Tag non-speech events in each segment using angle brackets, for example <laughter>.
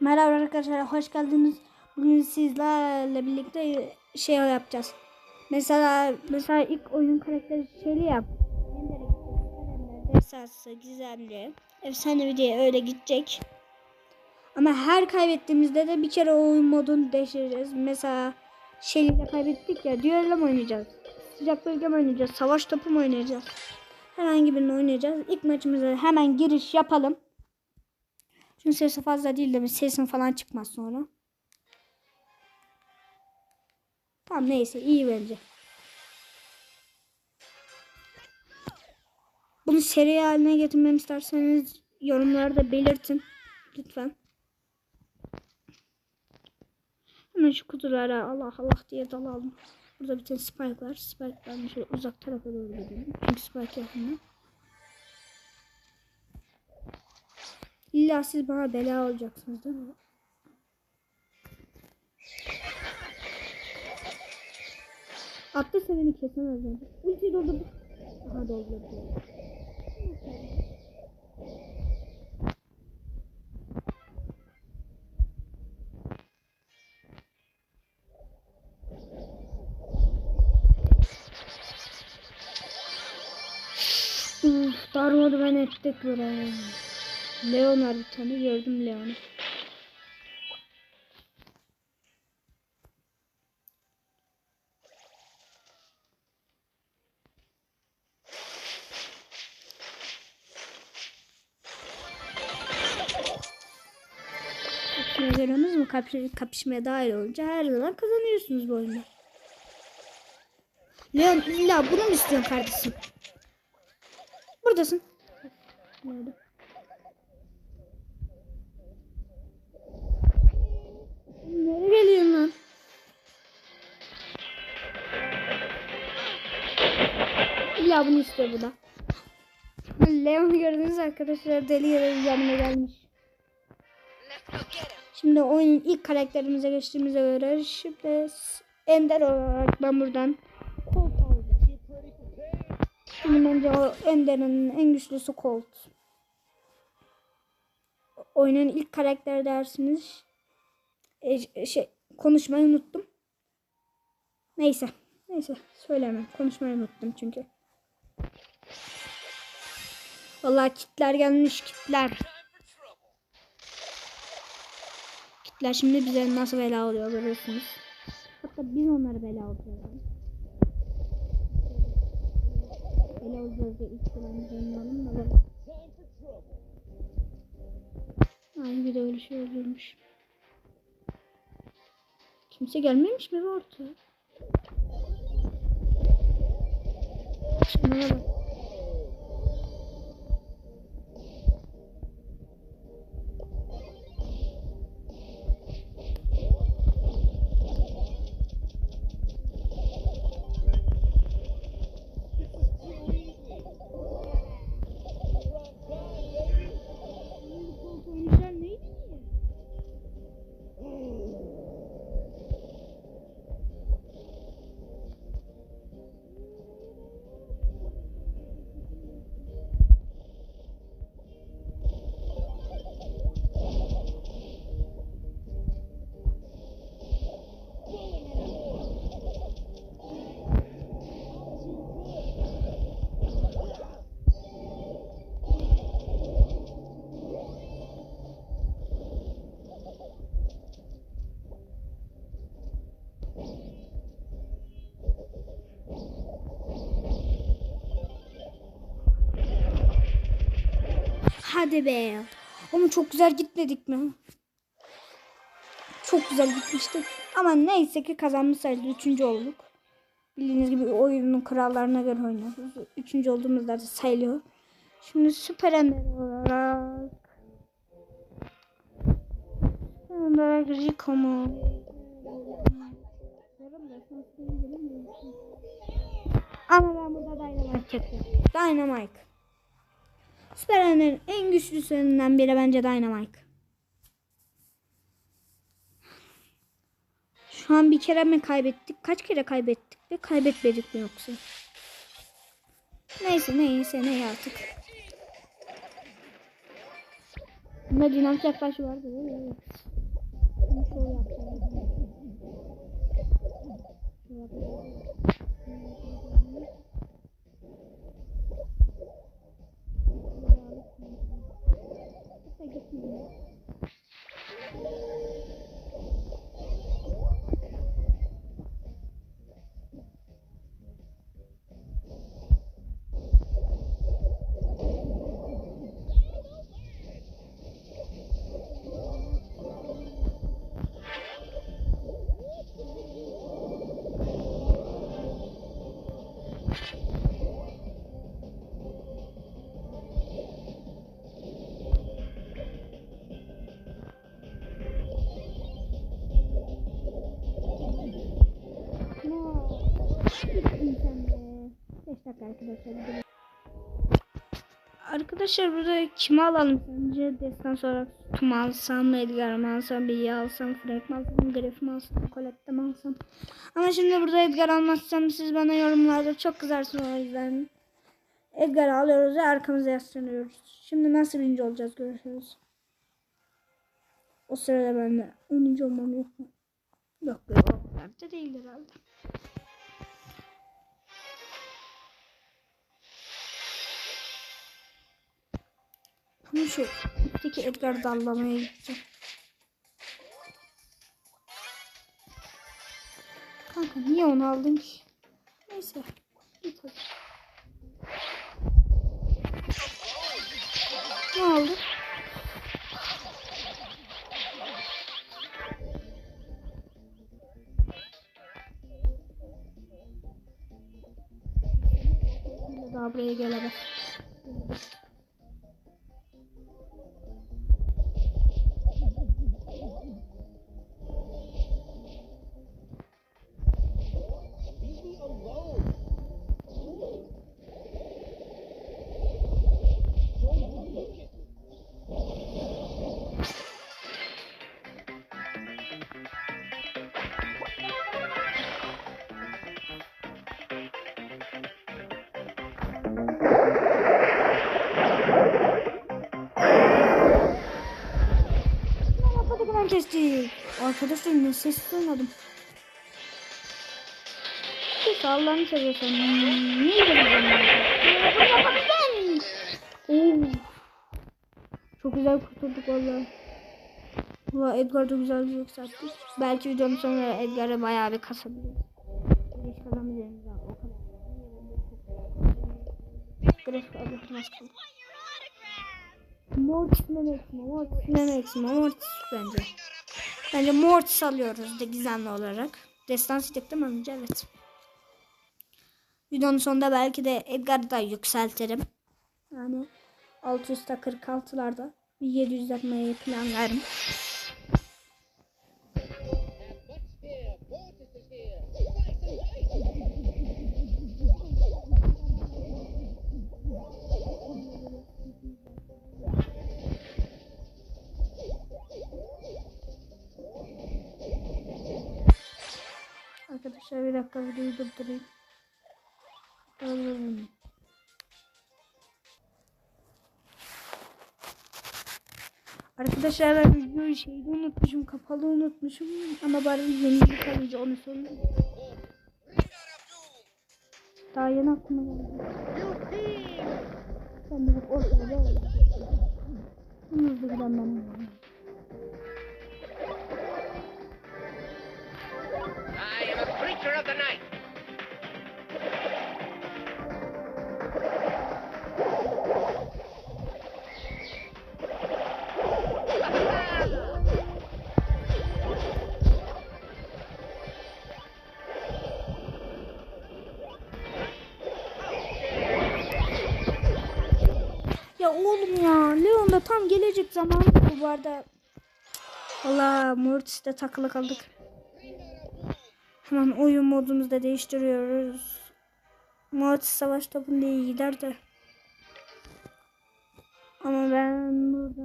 Merhaba arkadaşlar, hoş geldiniz. Bugün sizlerle birlikte şey yapacağız. Mesela mesela ilk oyun karakteri şeyli yap. Esası, gizemli, efsane diye öyle gidecek. Ama her kaybettiğimizde de bir kere oyun modunu değiştireceğiz. Mesela şeyle kaybettik ya, düello mu oynayacağız? Sıcak bölge mi oynayacağız? Savaş topu mu oynayacağız? Herhangi birini oynayacağız. İlk maçımıza hemen giriş yapalım. Çünkü sesi fazla değil de bir sesin falan çıkmaz sonra. Tamam neyse iyi bence. Bunu seri haline getirmemi isterseniz yorumlarda belirtin. Lütfen. Hemen şu kutulara Allah Allah diye dalalım. Burada bir tane spike var. Spike'dan şöyle uzak tarafa doğru gidelim. Çünkü spike yakında. İlla siz bana bela olacaksınız değil mi? Atlı seveni kesemez bence. Ulti doldu. Aha doldu. darmadı ben ettik buraya. Leon var bir tane gördüm Leon'u. Görüyorsunuz mu kapış kapışmaya dahil olunca her zaman kazanıyorsunuz bu oyunda. Leon illa bunu mu istiyorsun kardeşim? Buradasın. Nerede? İlla bunu istiyor bu da. <laughs> Leon gördünüz arkadaşlar deli yere yanıma gelmiş. Şimdi oyunun ilk karakterimize geçtiğimize göre şimdi Ender olarak ben buradan Colt alacağım. Şimdi bence o Ender'in en güçlüsü Colt. Oyunun ilk karakter dersiniz. E, şey konuşmayı unuttum. Neyse. Neyse söylemem. Konuşmayı unuttum çünkü. Vallahi kitler gelmiş kitler. Kitler şimdi bize nasıl bela oluyor görüyorsunuz. Hatta biz onları bela oluyoruz. Bela olacağız diye ilk falan canlanım da böyle. Ay bir de öyle şey oluyormuş. Kimse gelmemiş mi ortaya? Şunlara bak. Hadi be. Ama çok güzel gitmedik mi? Çok güzel gitmiştik. Ama neyse ki kazanmış sayılır. Üçüncü olduk. Bildiğiniz gibi oyunun kurallarına göre oynuyoruz. Üçüncü olduğumuzda da sayılıyor. Şimdi süper ender olarak olarak Rico mu? Ama ben burada Dynamite çektim. Dynamite. Süper Ender'in en güçlüsünden biri bence Dynamite. Şu an bir kere mi kaybettik? Kaç kere kaybettik ve kaybetmedik mi yoksa? Neyse neyse ne artık. Bunda dinamik yaklaşım vardı. Evet. Şöyle yapacağım. 5 dakika arkadaşlar. burada kimi alalım sence? Destan sonra Tum alsam, Edgar mı alsam, Billy alsam, Frank mı alsam, Griff mi alsam, Colette mi alsam? Ama şimdi burada Edgar almazsam siz bana yorumlarda çok kızarsınız o yüzden. Edgar alıyoruz ve arkamıza yaslanıyoruz. Şimdi nasıl birinci olacağız görüşürüz. O sırada ben de 10. olmam yok mu? Yok yok o kadar da değil herhalde. Ama şu üstteki Edgar dallamaya gideceğim. Kanka niye onu aldın ki? Neyse. Git hadi. Ne oldu? Daha buraya gelemez. Hadi hemen kestik. Arkadaşlar ne ses duymadım. Kes Allah'ını seviyorsan. Niye yapacağım? Oo. Çok güzel kurtulduk valla. Valla Edgar da güzel yükselttik. Belki videonun sonra Edgar'ı bayağı bir kasabiliriz. Geç kalamayacağız daha o kadar. Grafik alışmaz kaldı. Mortis mi mi? Mortis mi? Mortis bence. Bence Mortis alıyoruz de gizemli olarak. Destans değil mi önce? Evet. Videonun sonunda belki de Edgar'ı da yükseltirim. Yani 646'larda bir 700 yapmayı planlarım. Arkadaşlar bir dakika videoyu durdurayım. Durdurayım. Arkadaşlar ben videoyu şeyde unutmuşum, kapalı unutmuşum ama bari yeni kalınca onu söyleyeyim. Daha yeni aklıma geldi. Ben de bak ortada böyle. Hızlı giden ben. Creature of the night. Ya oğlum ya Leon da tam gelecek zaman bu arada. Valla Mortis'te takılı kaldık. Hemen oyun modumuzu da değiştiriyoruz. Mortis savaş topunda iyi gider de. Ama ben burada...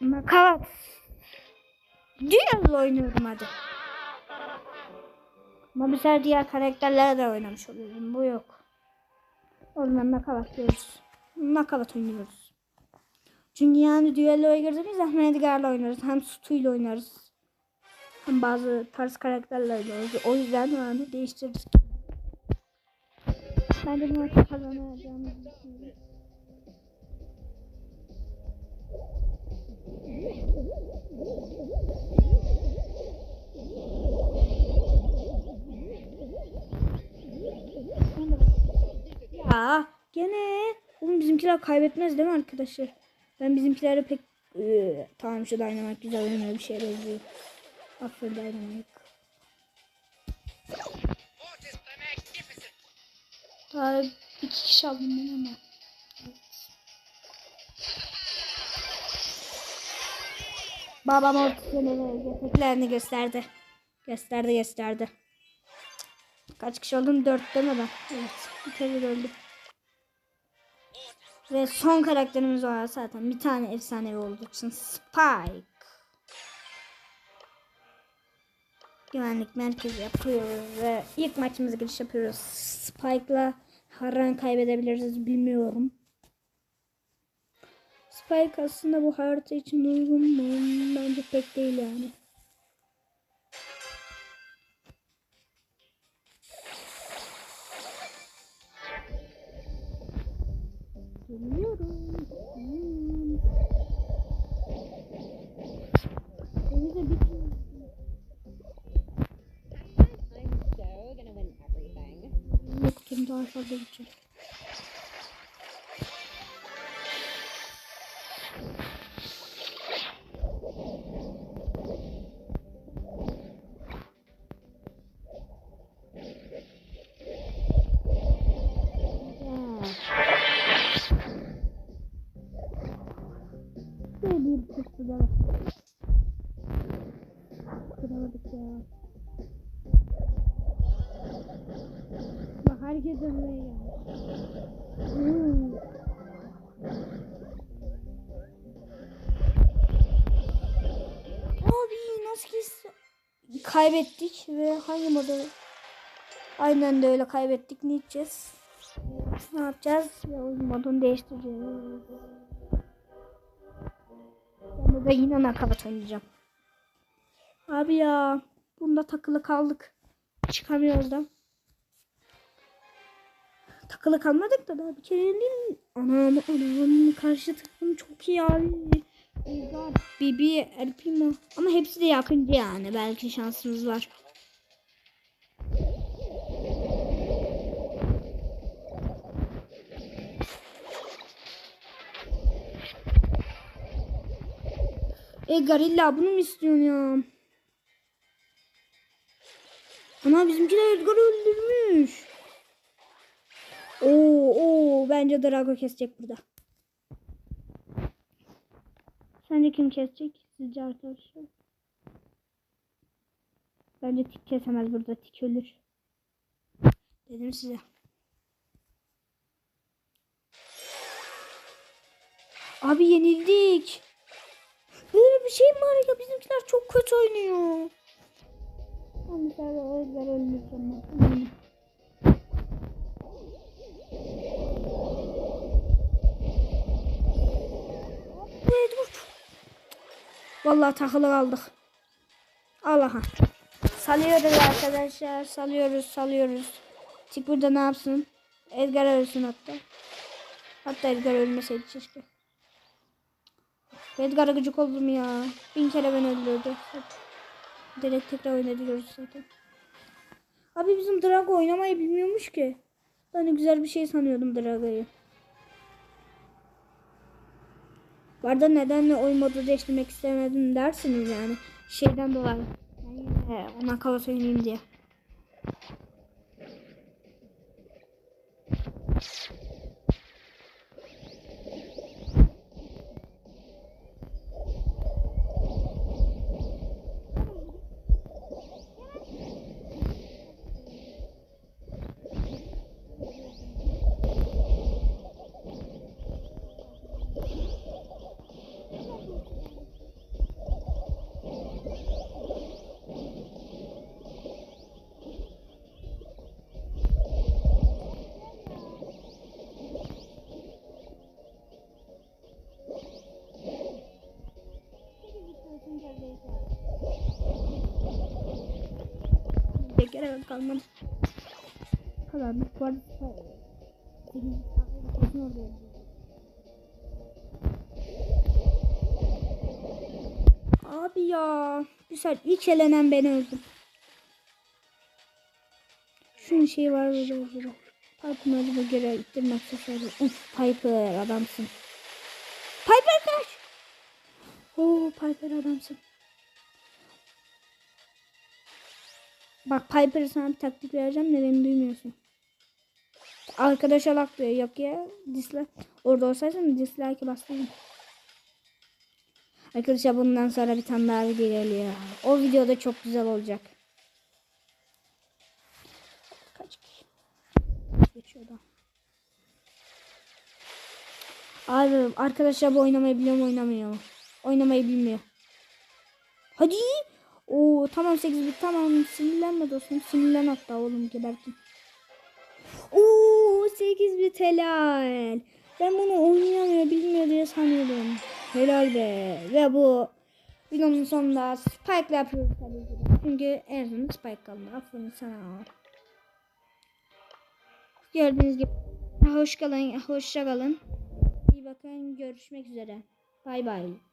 Nakavat. Duel'la oynuyorum hadi. Ama bu sefer diğer karakterlerle de oynamış oluyorum. Bu yok. O zaman nakavat diyoruz. Nakavat oynuyoruz. Çünkü yani düelloya girdiğimizde hem Edgar'la oynarız hem Stu'yla oynarız. Hem bazı tarz karakterlerle oynarız. O yüzden yani değiştiririz. Ben de bu maçı kazanacağımızı. Ya gene oğlum bizimkiler kaybetmez değil mi arkadaşlar? Ben bizimkilere pek Ee, tamam şu Dynamite güzel oynuyor bir şey benziyor. Aferin Dynamite. Daha iki kişi aldım ben ama. Evet. Babam Mortis'in yeteneklerini gösterdi. Gösterdi gösterdi. Kaç kişi oldun? Dört değil mi ben? Evet. Bir kere öldüm. Ve son karakterimiz var zaten. Bir tane efsanevi için Spike. Güvenlik merkezi yapıyoruz ve ilk maçımıza giriş yapıyoruz. Spike'la her an kaybedebiliriz bilmiyorum. Spike aslında bu harita için uygun mu? Bence pek değil yani. Hmm. Denize everything. Yok kim daha fazla gidecek. Bak herkes önüne geldi. Hmm. Abi nasıl kes... Kaybettik ve hangi modu? Aynen de öyle kaybettik. Ne yapacağız? Ne yapacağız? Ya oyun modunu değiştireceğiz. Ben de yine nakarat oynayacağım. Abi ya. Bunda takılı kaldık. Çıkamıyoruz da. Takılı kalmadık da daha bir kere değil. Anam anam karşı takım çok iyi abi. Edgar, Bibi, El Primo. Ama hepsi de yakıncı yani. Belki şansımız var. Edgar illa bunu mu istiyorsun ya? Ana bizimkiler Edgar'ı öldürmüş. Oo, oo bence Drago kesecek burada. Sence kim kesecek? Sizce arkadaşlar? Bence tik kesemez burada. Tik ölür. Dedim size. Abi yenildik. Böyle bir şey mi var ya? Bizimkiler çok kötü oynuyor. Ben bir tane Edgar dur. Vallahi takılı kaldık. Allah'a. Salıyoruz arkadaşlar. Salıyoruz, salıyoruz. Tik burada ne yapsın? Edgar ölsün hatta. Hatta Edgar ölmeseydi keşke. Edgar'a gıcık oldum ya. Bin kere ben öldürdü. Direkt tekrar oynatıyoruz zaten. Abi bizim Drago oynamayı bilmiyormuş ki. Ben güzel bir şey sanıyordum Drago'yu. Bu arada neden oyun modu değiştirmek istemedim dersiniz yani. Şeyden dolayı. Yine ona kala söyleyeyim diye. Gerek kalmadı. Karanlık var. Kesin orada öldü. Abi ya. Güzel. İlk elenen ben öldüm. Şunun şeyi var böyle olur. Piper'ı bu göre ittirmek şöyle. Uf Piper adamsın. Piper kaç. Oo Piper adamsın. Bak Piper sana bir taktik vereceğim de beni duymuyorsun. Arkadaşa lak diyor. Yok ya. Dislike. Orada olsaydın dislike'ı bastırdım. Arkadaşlar bundan sonra bir tane daha video geliyor. O videoda çok güzel olacak. Kaç kişi? Geçiyor da. Abi arkadaşlar bu oynamayı biliyor mu oynamıyor mu? Oynamayı bilmiyor. Hadi. Oo tamam 8 bit tamam sinirlenme dostum sinirlen hatta oğlum gebertin. Oo 8 bit helal. Ben bunu oynayamıyor bilmiyor diye sanıyordum. Helal be. Ve bu videonun sonunda Spike'la yapıyoruz tabii ki. Çünkü en sonunda Spike kaldı. Aferin sana. Gördüğünüz gibi. Hoş kalın, hoşça kalın. İyi bakın. Görüşmek üzere. Bay bay.